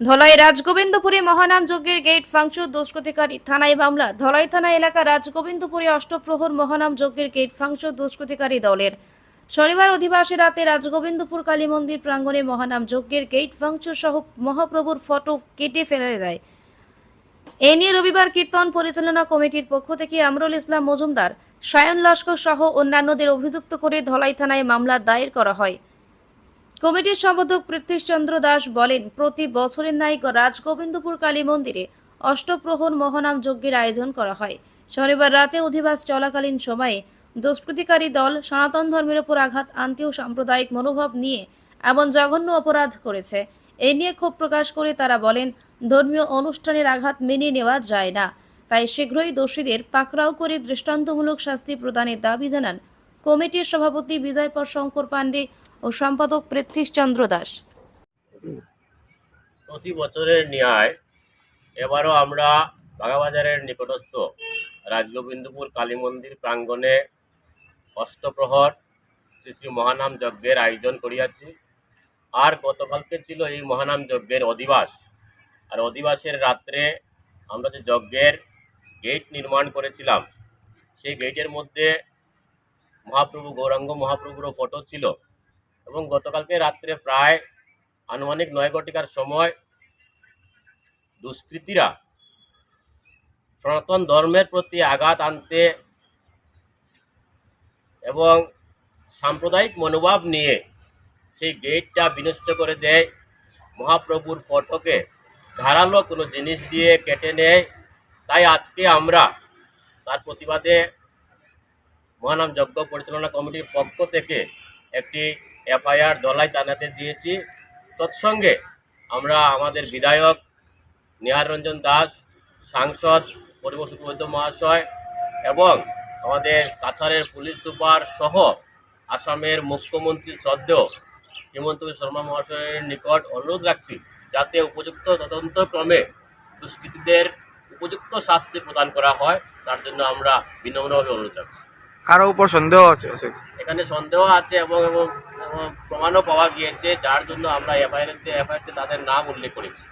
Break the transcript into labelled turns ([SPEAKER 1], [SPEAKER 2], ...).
[SPEAKER 1] ধলাই রাজগোবিন্দপুরে মহানাম যজ্ঞের gate function দুষ্কৃতিকারী থানায় মামলা। ধলাই থানা এলাকা রাজগোবিন্দপুরে অষ্টপ্রহর মহানাম যজ্ঞের গেট ফাংশন দুষ্কৃতিকারী দলের। শনিবার অধিবাসী রাতে রাজগোবিন্দপুর কালী মন্দির প্রাঙ্গণে মহানাম যজ্ঞের গেট ফাংশন সহ মহাপ্রভুর ফটো কেটে ফেলে দেয়। এ নিয়ে রবিবার কীর্তন পরিচালনা কমিটির পক্ষ থেকে আমরুল ইসলাম মজুমদার, সায়ন লস্কর সহ অন্যান্যদের অভিযুক্ত করে ধলাই থানায় মামলা দায়ের করা হয়। কমিটির সম্পাদক পৃথ্বীশ চন্দ্র দাস বলেন, প্রতি বছরের ন্যায় রাজগোবিন্দপুর কালী মন্দিরে অষ্টপ্রহর মহানাম যজ্ঞের আয়োজন করা হয়। শনিবার রাতে অধিবাস চলাকালীন সময়ে দুষ্কৃতিকারী দল সনাতন ধর্মের উপর আঘাত আনতেও সাম্প্রদায়িক মনোভাব নিয়ে এমন জঘন্য অপরাধ করেছে। এ নিয়ে ক্ষোভ প্রকাশ করে তারা বলেন, ধর্মীয় অনুষ্ঠানের আঘাত মেনে নেওয়া যায় না। তাই শীঘ্রই দোষীদের পাকড়াও করে দৃষ্টান্তমূলক শাস্তি প্রদানের দাবি জানান কমিটির সভাপতি বিজয়পর শঙ্কর পাণ্ডে। ও সম্পাদক পৃথ্বীশ চন্দ্র দাস।
[SPEAKER 2] প্রতি বছরের ন্যায় এবারও আমরা বাগাবাজারের নিকটস্থ রাজগোবিন্দপুর কালী মন্দির প্রাঙ্গণে অষ্টপ্রহর শ্রী শ্রী মহানাম যজ্ঞের আয়োজন করিয়াছি। আর গতকালকে ছিল এই মহানাম যজ্ঞের অধিবাস। আর অধিবাসের রাত্রে আমরা যে যজ্ঞের গেট নির্মাণ করেছিলাম, সেই গেটের মধ্যে মহাপ্রভু গৌরাঙ্গ মহাপ্রভুরও ফটো ছিল। এবং গতকালকে রাত্রে প্রায় আনুমানিক নয় ঘটিকার সময় দুষ্কৃতীরা সনাতন ধর্মের প্রতি আঘাত আনতে এবং সাম্প্রদায়িক মনোভাব নিয়ে সেই গেটটা বিনষ্ট করে দেয়। মহাপ্রভুর ফটোকে ধারালো কোনো জিনিস দিয়ে কেটে নেয়। তাই আজকে আমরা তার প্রতিবাদে মহানাম যজ্ঞ পরিচালনা কমিটির পক্ষ থেকে একটি এফআইআর দলাই থানাতে দিয়েছি। তৎসঙ্গে আমরা আমাদের বিধায়ক নিহার রঞ্জন দাস সাংসদ পরিবেশ মহাশয় এবং আমাদের কাছাড়ের পুলিশ সুপার সহ আসামের মুখ্যমন্ত্রী শ্রদ্ধেয় হেমন্ত শর্মা মহাশয়ের নিকট অনুরোধ রাখছি যাতে উপযুক্ত তদন্তক্রমে দুষ্কৃতীদের উপযুক্ত শাস্তি প্রদান করা হয় তার জন্য আমরা বিনম্রভাবে অনুরোধ রাখছি।
[SPEAKER 3] কারও উপর সন্দেহ আছে?
[SPEAKER 2] এখানে সন্দেহ আছে এবং এবং প্রমাণও পাওয়া গিয়েছে যার জন্য আমরা এফআইআরতে এফআইআরতে তাদের নাম উল্লেখ করেছি।